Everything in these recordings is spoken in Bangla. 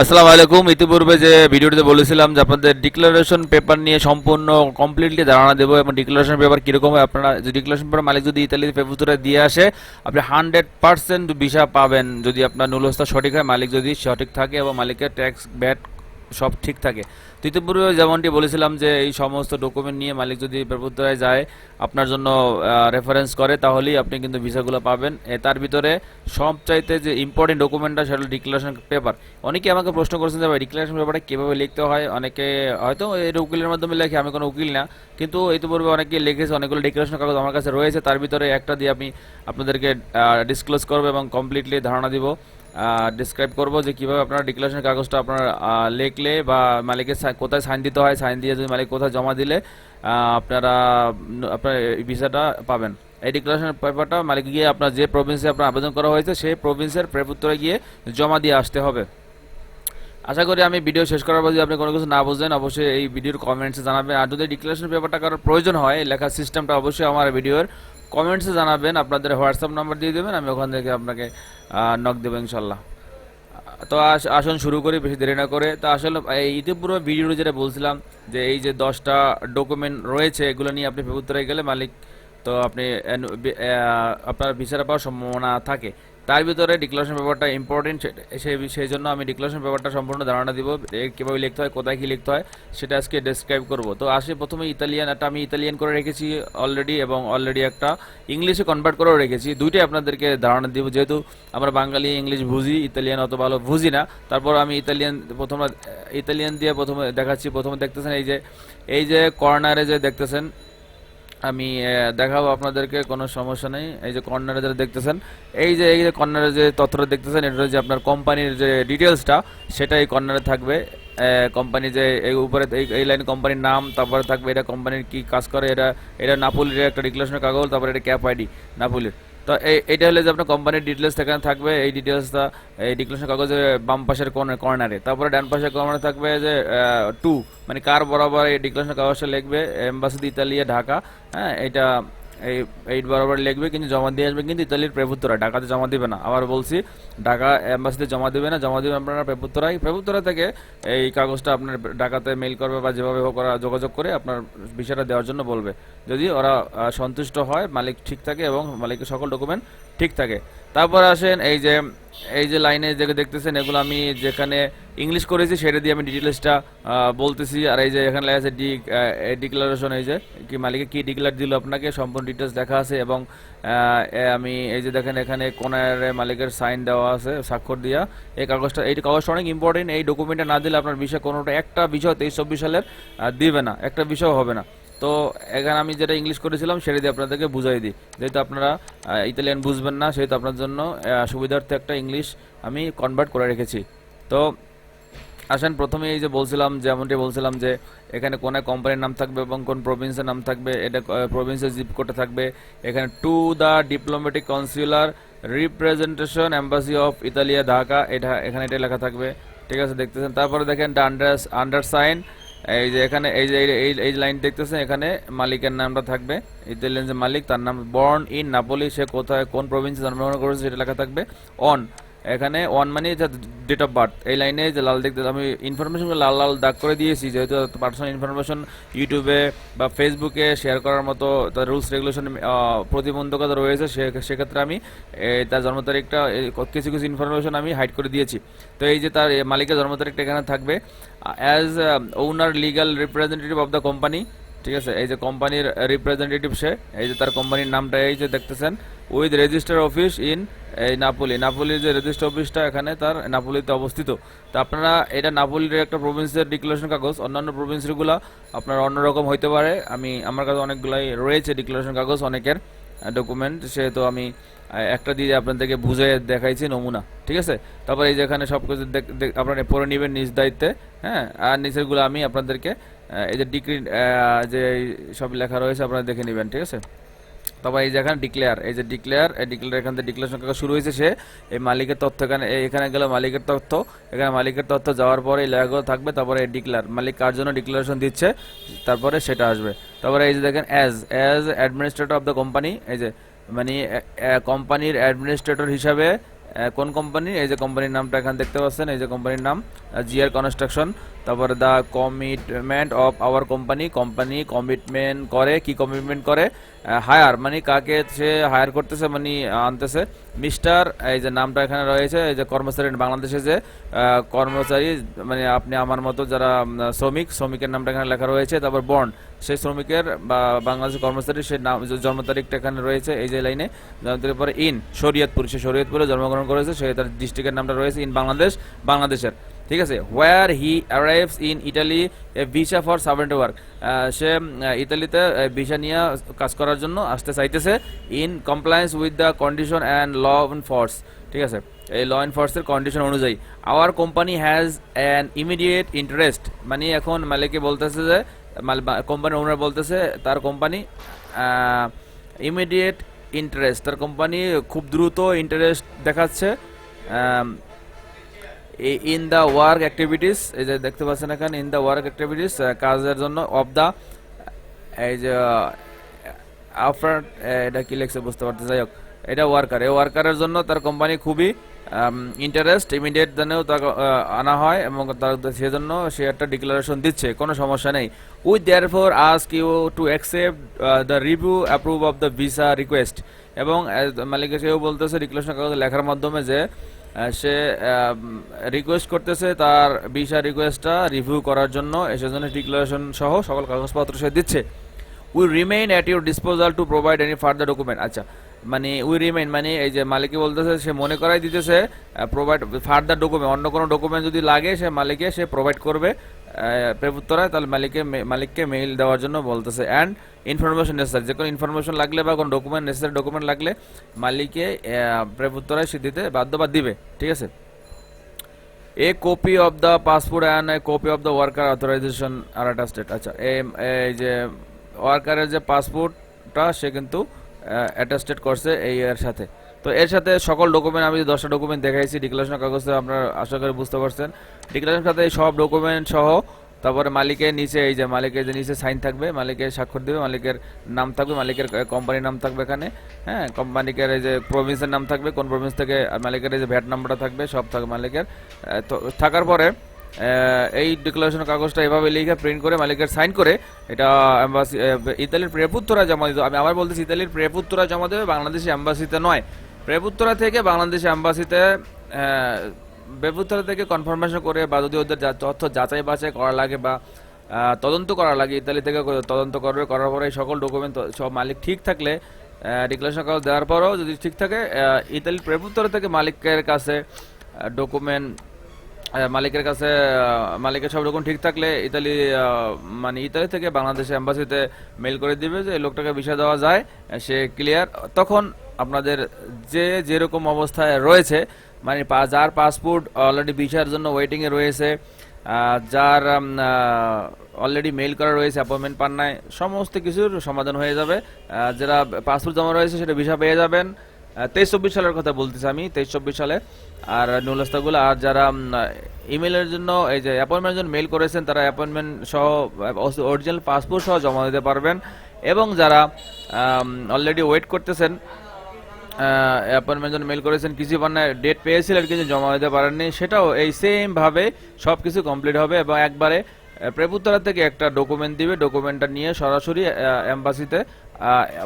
আসসালামু আলাইকুম। ইতিপূর্বে যে ভিডিওটিতে বলেছিলাম যে আপনাদের ডিক্লারেশন পেপার নিয়ে সম্পূর্ণ কমপ্লিটলি ধারণা দেবো এবং ডিক্লারেশন পেপার কীরকম হয় আপনারা যে ডিক্লারেশন পেপার মালিক যদি ইতালি পেপার দিয়ে আসে, আপনি হান্ড্রেড পার্সেন্ট ভিসা পাবেন। যদি আপনার নুলস্থা সঠিক হয়, মালিক যদি সঠিক থাকে এবং মালিকের ট্যাক্স ব্যাট সব ঠিক থাকে। তো ইতিপূর্বে যেমনটি বলেছিলাম যে, এই সমস্ত ডকুমেন্ট নিয়ে মালিক যদি প্রভুত্বরায় যায়, আপনার জন্য রেফারেন্স করে, তাহলেই আপনি কিন্তু ভিসাগুলো পাবেন। তার ভিতরে সবচাইতে যে ইম্পর্টেন্ট ডকুমেন্টটা সেটা হলো ডিক্লারেশন পেপার অনেকে আমাকে প্রশ্ন করেছেন যে ডিক্লারেশন পেপারটা কীভাবে লিখতে হয়? অনেকে হয়তো এর উকিলের মাধ্যমে লেখে, আমি কোনো উকিল না। কিন্তু ইতিপূর্বে অনেকে লিখেছে, অনেকগুলো ডিক্লারেশন কাগজ আমার কাছে রয়েছে। তার ভিতরে একটা দিয়ে আমি আপনাদেরকে ডিসক্লোজ করব এবং কমপ্লিটলি ধারণা দিব। ডিসক্রাইব করব যে কীভাবে আপনারা ডিক্লারেশন কাগজটা আপনার লিখলে বা মালিকের কোথায় সাইন দিতে হয়, সাইন দিয়ে যদি মালিক কোথায় জমা দিলে আপনারা আপনার ভিসাটা পাবেন। এই ডিক্লারেশন পেপারটা মালিক গিয়ে আপনার যে প্রভিন্সে আপনার আবেদন করা হয়েছে, সেই প্রভিন্সের প্রেপুত্তরে গিয়ে জমা দিয়ে আসতে হবে। আশা করি আমি ভিডিও শেষ করার পর যদি আপনি কোনো কিছু না বুঝেন অবশ্যই এই ভিডিওর কমেন্টসে জানাবেন। আর যদি ডিক্লারেশন পেপারটা কারোর প্রয়োজন হয়, লেখার সিস্টেমটা অবশ্যই আমার ভিডিওর কমেন্টসে জানাবেন, আপনাদের হোয়াটসঅ্যাপ নাম্বার দিয়ে দেবেন, আমি ওখান থেকে আপনাকে নক দেবো ইনশাল্লাহ। তো আস- আসুন শুরু করি, বেশি দেরি না করে। তো আসলে, এই ইতিপূর্বে ভিডিওটি যেটা বলছিলাম, যে এই যে দশটা ডকুমেন্ট রয়েছে, এগুলো নিয়ে আপনি উত্তরে গেলে মালিক, তো আপনি আপনার ভিসাটা পাওয়ার সম্ভাবনা থাকে। তার ভিতরে ডিক্লারেশন পেপারটা ইম্পর্টেন্ট সেই সেই জন্য আমি ডিক্লারেশন পেপারটা সম্পূর্ণ ধারণা দিব কীভাবে লিখতে হয়, কোথায় কী লিখতে হয়, সেটা আজকে ডেসক্রাইব করব। তো আসে, প্রথমে ইতালিয়ান, একটা আমি ইতালিয়ান করে রেখেছি অলরেডি এবং অলরেডি একটা ইংলিশে কনভার্ট করেও রেখেছি। দুইটাই আপনাদেরকে ধারণা দিব, যেহেতু আমরা বাঙালি, ইংলিশ বুঝি, ইতালিয়ান অত ভালো বুঝি না। তারপর আমি ইতালিয়ান প্রথমে, ইতালিয়ান দিয়ে প্রথমে দেখাচ্ছি, প্রথমে দেখতেছেন এই যে এই যে কর্নারে যে দেখতেছেন আমি দেখাবো আপনাদেরকে, কোনো সমস্যা নেই। এই যে কর্নারে যারা দেখতেছেন, এই যে এই যে কর্নারে যে তথ্যটা দেখতেছেন, এটা যে আপনার কোম্পানির যে ডিটেলসটা সেটা এই কর্নারে থাকবে। কোম্পানি যে, এই উপরে, এই এই লাইন কোম্পানির নাম, তারপরে থাকবে এটা কোম্পানির কি কাজ করে, এটা এটা নাপুলির একটা ডিক্লারেশনের কাগজ, তারপরে এটা ক্যাপ আইডি, নাপুলির। তো এই এটা হলে যে আপনার কোম্পানির ডিটেলস এখানে থাকবে। এই ডিটেলসটা এই ডিক্লেশন কাগজে বাম পাশের কর্নারে তারপরে ডান পাশের কর্নারে থাকবে যে টু মানে কার বরাবর এই ডিক্লারেশন কাগজটা লিখবে? এম্বাসি ইতালিয়া ঢাকা হ্যাঁ এটা এই এইট বরাবর লিখবে, কিন্তু জমা দিয়ে আসবে কিন্তু ইতালির প্রেভুত্তরা ঢাকাতে জমা দিবে না। আবার বলছি, ঢাকা এম্বাসিতে জমা দিবে না, জমা দিবে আপনারা প্রেভুত্তরাই প্রেভুত্তরা থেকে এই কাগজটা আপনার ঢাকাতে মেইল করবে বা যেভাবে হোক ওরা যোগাযোগ করে আপনার বিষয়টা দেওয়ার জন্য বলবে। যদি ওরা সন্তুষ্ট হয়, মালিক ঠিক থাকে এবং মালিকের সকল ডকুমেন্ট ঠিক থাকে। তারপর আসেন এই যে এই যে লাইনে যে দেখতেছেন, এগুলো আমি যেখানে ইংলিশ করেছি, সেটা দিয়ে আমি ডিটেলসটা বলতেছি। আর এই যে এখানে লেখা আছে ডি ডিক্লারেশন এই যে কি মালিকে কি ডিক্লার দিল আপনাকে, সম্পূর্ণ ডিটেলস দেখা আছে এবং আমি এই যে দেখেন এখানে কোনার মালিকের সাইন দেওয়া আছে, স্বাক্ষর দিয়া। এই কাগজটা এই কাগজটা অনেক ইম্পর্টেন্ট এই ডকুমেন্টটা না দিলে আপনার বিষয় কোনোটা, একটা বিষয় তেইশ চব্বিশ সালের দিবে না, একটা বিষয় হবে না। তো এখানে আমি যেটা ইংলিশ করেছিলাম, সেটা দিয়ে আপনাদেরকে বুঝাই দিই। যেহেতু আপনারা ইতালিয়ান বুঝবেন না, সেহেতু আপনার জন্য সুবিধার্থে একটা ইংলিশ আমি কনভার্ট করে রেখেছি। তো আসেন প্রথমে এই যে বলছিলাম, যেমনটি বলছিলাম যে এখানে কোন কোম্পানির নাম থাকবে এবং কোন প্রভিন্সের নাম থাকবে, এটা প্রভিন্সের জিপ কোডে থাকবে। এখানে to the diplomatic consular representation embassy of Italia Dhaka, এটা, এখানে এটা লেখা থাকবে। ঠিক আছে, দেখতেছেন। তারপরে দেখেন আন্ডার আন্ডার সাইন এই যে এখানে, এই যে, এই এই লাইন দেখতেছেন, এখানে মালিকের নামটা থাকবে। ইতালিয়ান যে মালিক, তার নাম বর্ন ইন নাপোলি সে কোথায়, কোন প্রভিন্সে জন্মগ্রহণ করেছে, সেটা লেখা থাকবে। অন এখানে ওয়ান মানে ডেট অফ বার্থ এই লাইনে যে লাল দেখতে আমি ইনফরমেশন লাল লাল দাগ করে দিয়েছি, যেহেতু পার্সোনাল ইনফরমেশন ইউটিউবে বা ফেসবুকে শেয়ার করার মতো তার রুলস রেগুলেশন প্রতিবন্ধকতা রয়েছে সেক্ষেত্রে আমি তার জন্ম তারিখটা কিছু কিছু ইনফরমেশন আমি হাইড করে দিয়েছি। তো এই যে তার মালিকের জন্ম তারিখটা এখানে থাকবে। As owner legal representative of the company ঠিক আছে? এই যে কোম্পানির রিপ্রেজেন্টেটিভ সে, এই যে তার কোম্পানির নামটা, এই যে দেখতেছেন উইথ রেজিস্টার অফিস ইন এই নাপোলি। নাপোলির যে রেজিস্টার অফিসটা এখানে তার নাপোলিতে অবস্থিত। তো আপনারা এটা নাপোলির একটা প্রভিন্সের ডিক্লারেশন কাগজ, অন্যান্য প্রভিন্সগুলো আপনার অন্যরকম হইতে পারে। আমি, আমার কাছে অনেকগুলাই রয়েছে ডিক্লারেশন কাগজ, অনেকের ডকুমেন্ট সেহেতু আমি একটা দিয়ে আপনাদেরকে বুঝে দেখাইছি নমুনা, ঠিক আছে? তারপর এই যে এখানে সব কিছু আপনারা পড়ে নেবেন নিজ দায়িত্বে হ্যাঁ? আর নিচেরগুলো আমি আপনাদেরকে এই যে ডিগ্রি যে সব লেখা রয়েছে, আপনারা দেখে নেবেন, ঠিক আছে? তারপর এই যে এখানে ডিক্লেয়ার এই যে ডিক্লেয়ার এই ডিক্লেয়ার এখান থেকে ডিক্লেয়ার সংখ্যা শুরু হয়েছে সে, এই মালিকের তথ্য এখানে এখানে গেলে মালিকের তথ্য, এখানে মালিকের তথ্য যাওয়ার পরে এই লেখাগুলো থাকবে, তারপরে এই ডিক্লেয়ার মালিক কার জন্য ডিক্লারেশন দিচ্ছে, তারপরে সেটা আসবে। তারপরে এই যে দেখেন as as administrator of the company এই যে মানে কোম্পানির অ্যাডমিনিস্ট্রেটর হিসাবে কোন কোম্পানি এই যে কোম্পানির নামটা এখানে দেখতে পাচ্ছেন, এই যে কোম্পানির নাম জিআর কনস্ট্রাকশন তারপরে the commitment of our company company commitment করে, কি কমিটমেন্ট করে? হায়ার মানে কাকে সে হায়ার করতেছে মানে আনতেছে। মিস্টার এই যে নামটা এখানে রয়েছে, এই যে কর্মচারী বাংলাদেশে যে কর্মচারী মানে আপনি আমার মতো যারা শ্রমিক, শ্রমিকের নামটা এখানে লেখা রয়েছে, তারপর বন্ড সেই শ্রমিকের বা বাংলাদেশের কর্মচারী, সে নাম জন্ম তারিখটা এখানে রয়েছে, এই যে লাইনে। জন্ম তারিখ পরে ইন শরীয়তপুর, সে শরীয়তপুরে জন্মগ্রহণ করেছে, সে তার ডিস্ট্রিক্টের নামটা রয়েছে ইন বাংলাদেশ বাংলাদেশের ঠিক আছে where he arrives in Italy a visa for servant work সে ইতালিতে ভিসা নিয়ে কাজ করার জন্য আসতে চাইতেছে in compliance with the condition and law force ঠিক আছে, এই ল এনফোর্সের কন্ডিশন অনুযায়ী। Our company has an immediate interest মানে এখন মালিকে বলতেছে যে কোম্পানির ওনার বলতেছে, তার কোম্পানি ইমিডিয়েট ইন্টারেস্ট তার কোম্পানি খুব দ্রুত ইন্টারেস্ট দেখাচ্ছে ইন দ্য ওয়ার্ক অ্যাক্টিভিটিস এই যে দেখতে পাচ্ছেন এখানে ইন দ্য ওয়ার্ক অ্যাক্টিভিটিস কাজের জন্য অফ দ্য এই যে আফটার এটা কি লেখছে বুঝতে পারতে যাই হোক, এটা ওয়ার্কার এই ওয়ার্কারের জন্য তার কোম্পানি খুবই ইন্টারেস্ট ইমিডিয়েট জন্যও তাকে আনা হয় এবং তার সেজন্য সে একটা ডিক্লারেশন দিচ্ছে, কোনো সমস্যা নেই। With their for ask you to accept the review approve of the visa request এবং মালিকের সেও বলতেছে ডিক্লারেশন কাগজে লেখার মাধ্যমে যে সে রিকোয়েস্ট করতেছে তার ভিসা রিকোয়েস্টটা রিভিউ করার জন্য সেজন্য ডিক্লারেশন সহ সকল কাগজপত্র সে দিচ্ছে। We remain at your disposal to provide any further document আচ্ছা মানে উই রিমেইন মানে এই যে মালিকে বলতেছে, সে মনে করাই দিতেছে প্রোভাইড ফার্দার ডকুমেন্ট অন্য কোনো ডকুমেন্ট যদি লাগে, সে মালিকে সে প্রোভাইড করবে। প্রেপুত্তরায় তাহলে মালিকে মালিককে মেইল দেওয়ার জন্য বলতেছে। অ্যান্ড ইনফরমেশন নেসেসারি যে কোনো ইনফরমেশন লাগলে বা কোনো ডকুমেন্ট নেসেসারি ডকুমেন্ট লাগলে মালিকে প্রেপুত্তরায় সে দিতে বাধ্য বা দিবে। ঠিক আছে? A copy of the passport and a copy of the worker authorization are attested আচ্ছা এই- এই যে ওয়ার্কারের যে পাসপোর্টটা সে কিন্তু অ্যাটাস্টেড করছে এই এর সাথে। তো এর সাথে সকল ডকুমেন্ট আমি দশটা ডকুমেন্ট দেখাইছি ডিক্লারেশন কাগজে আপনারা আশা করি বুঝতে পারছেন। ডিক্লারেশন সাথে সব ডকুমেন্ট সহ তারপরে মালিকের নিচে, এই যে মালিকের যে নিচে সাইন থাকবে, মালিকের স্বাক্ষর দেবে, মালিকের নাম থাকবে, মালিকের কোম্পানির নাম থাকবে এখানে হ্যাঁ? কোম্পানিকের এই যে প্রভিন্সের নাম থাকবে, কোন প্রভিন্স থেকে মালিকের এই যে ভ্যাট নাম্বারটা থাকবে, সব থাকবে মালিকের। তো থাকার পরে এই ডিক্লারেশন কাগজটা এভাবে লিখে প্রিন্ট করে মালিকের সাইন করে, এটা অ্যাম্বাসি ইতালির প্রেপুত্তরা জমা দিতে আমি আবার বলতেছি, ইতালির প্রেপুত্তরা জমা দেবে, বাংলাদেশি এম্বাসিতে নয়। প্রেপুত্তরা থেকে বাংলাদেশ অ্যাম্বাসিতে প্রেপুত্তরা থেকে কনফার্মেশন করে বা যদি ওদের তথ্য যাচাই বাছাই করা লাগে বা তদন্ত করা লাগে, ইতালি থেকে তদন্ত করবে করার পরে সকল ডকুমেন্ট সব মালিক ঠিক থাকলে ডিক্লারেশন কাগজ দেওয়ার পরেও যদি ঠিক থাকে ইতালির প্রেপুত্তরা থেকে মালিকের কাছে ডকুমেন্ট মালিকের কাছে মালিকের সব রকম ঠিক থাকলে ইতালি মানে ইতালি থেকে বাংলাদেশে এম্বাসিতে মেল করে দিবে যে লোকটাকে বিষয় দেওয়া যায়, সে ক্লিয়ার। তখন আপনাদের যে যেরকম অবস্থায় রয়েছে মানে যার পাসপোর্ট অলরেডি ভিসার জন্য ওয়েটিংয়ে রয়েছে যার অলরেডি মেইল করা রয়েছে অ্যাপয়েন্টমেন্ট পান নাই, সমস্ত কিছুর সমাধান হয়ে যাবে। যারা পাসপোর্ট জমা রয়েছে, সেটা ভিসা পেয়ে যাবেন। তেইশ চব্বিশ সালের কথা বলতেছি আমি, তেইশ চব্বিশ সালে। আর নুলস্তাগুলো আর যারা ইমেলের জন্য, এই যে অ্যাপয়েন্টমেন্টের জন্য মেল করেছেন, তারা অ্যাপয়েন্টমেন্ট সহ অরিজিনাল পাসপোর্ট সহ জমা দিতে পারবেন। এবং যারা অলরেডি ওয়েট করতেছেন অ্যাপয়েন্টমেন্ট জন্য মেল করেছেন, কিছু পান্না ডেট পেয়েছিলেন, কিন্তু জমা দিতে পারেননি, সেটাও এই সেমভাবে সব কিছু কমপ্লিট হবে এবং একবারে প্রেপুত্তরা থেকে একটা ডকুমেন্ট দিবে ডকুমেন্টটা নিয়ে সরাসরি এম্বাসিতে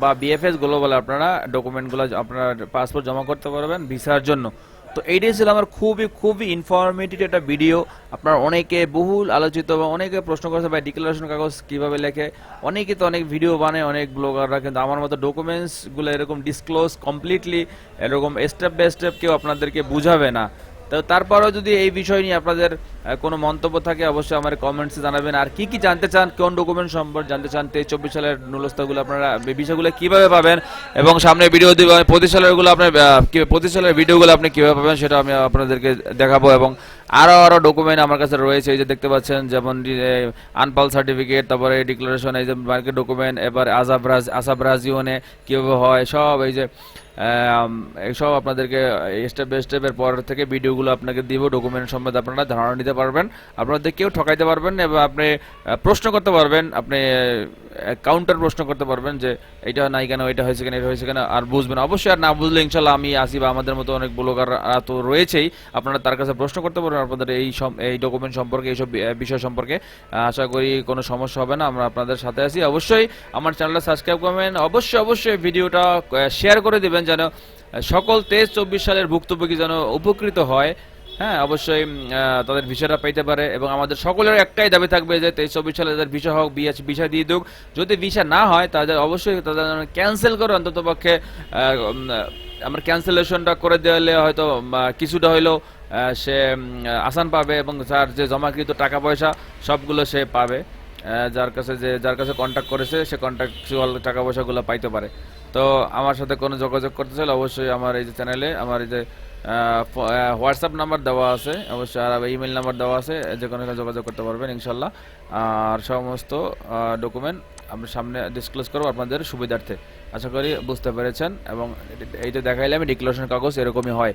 বা বিএফএস গ্লোবাল আপনারা ডকুমেন্টগুলো আপনারা পাসপোর্ট জমা করতে পারবেন ভিসার জন্য। তো এইটাই ছিল আমার খুবই খুবই ইনফরমেটিভ একটা ভিডিও আপনার অনেকে বহুল আলোচিত বা অনেকে প্রশ্ন করেছে, ভাই ডিক্লারেশন কাগজ কীভাবে লেখে? অনেকে তো অনেক ভিডিও বানায়, অনেক ব্লগাররা কিন্তু আমার মতো ডকুমেন্টসগুলো এরকম ডিসক্লোজ কমপ্লিটলি এরকম স্টেপ বাই স্টেপ কেউ আপনাদেরকে বুঝাবে না। তো তারপরেও যদি এই বিষয় নিয়ে আপনাদের কোনো মন্তব্য থাকে, অবশ্যই আমার কমেন্টসে জানাবেন। আর কি কি জানতে চান, কোন ডকুমেন্ট সম্পর্কে জানতে চান, তেইশ চব্বিশ সালের নুলস্তাগুলো আপনারা বিষয়গুলো কীভাবে পাবেন? এবং সামনে ভিডিও দিব পঁচিশ সালেরগুলো আপনার পঁচিশ সালের ভিডিওগুলো আপনি কীভাবে পাবেন, সেটা আমি আপনাদেরকে দেখাবো এবং আরও আরও ডকুমেন্ট আমার কাছে রয়েছে, এই যে দেখতে পাচ্ছেন, যেমন আনপাল সার্টিফিকেট তারপরে ডিক্লারেশন এই যে মার্কেট ডকুমেন্ট এবার আজাব রাজ আসাব রাজিওনে কীভাবে হয়, সব এই যে এইসব আপনাদেরকে স্টেপ বাই স্টেপের পর থেকে ভিডিওগুলো আপনাকে দিব ডকুমেন্ট সম্বন্ধে আপনারা ধারণা নিতে পারবেন, আপনাদের কেউ ঠকাইতে পারবেন এবং আপনি প্রশ্ন করতে পারবেন, আপনি কাউন্টার প্রশ্ন করতে পারবেন যে, এটা নাই কেন, এটা হয়েছে কেন, এটা হয়েছে কেন? আর বুঝবেন, অবশ্যই আর না বুঝলে ইনশাল্লাহ আমি আসি বা আমাদের মতো অনেক ব্লগার তো রয়েছেই, আপনারা তার কাছে প্রশ্ন করতে পারবেন আপনাদের এই এই ডকুমেন্ট সম্পর্কে, এইসব বিষয় সম্পর্কে আশা করি কোনো সমস্যা হবে না। আমরা আপনাদের সাথে আছি। অবশ্যই আমার চ্যানেলটা সাবস্ক্রাইব করবেন। অবশ্যই অবশ্যই ভিডিওটা শেয়ার করে দিবেন যেন সকল তেইশ চব্বিশ সালের ভুক্তভোগী যেন উপকৃত হয়। হ্যাঁ অবশ্যই তাদের ভিসাটা পাইতে পারে এবং আমাদের সকলের একটাই দাবি থাকবে যে তেইশ চব্বিশ সালে তাদের ভিসা হোক, বিএস, ভিসা দিয়ে দিক। যদি ভিসা না হয়, তাদের অবশ্যই তাদের ক্যান্সেল করে অন্তত পক্ষে আমার ক্যান্সেলেশনটা করে দিলে হয়তো কিছুটা হইলেও সে আসান পাবে এবং তার যে জমাকৃত টাকা পয়সা, সবগুলো সে পাবে। যার কাছে যে, যার কাছে কন্ট্যাক্ট করেছে, সে কন্ট্যাক্টুয়াল টাকা পয়সাগুলো পাইতে পারে। তো আমার সাথে কোনো যোগাযোগ করতে চাইলে অবশ্যই আমার এই যে চ্যানেলে আমার এই যে হোয়াটসঅ্যাপ নাম্বার দেওয়া আছে। অবশ্যই আর ইমেল নাম্বার দেওয়া আছে। যে কোনো যোগাযোগ করতে পারবেন, ইনশাল্লাহ। আর সমস্ত ডকুমেন্ট আমি সামনে ডিসক্লোজ করব আপনাদের সুবিধার্থে। আশা করি বুঝতে পেরেছেন এবং এই যে দেখাইলে আমি ডিক্লারেশন কাগজ এরকমই হয়।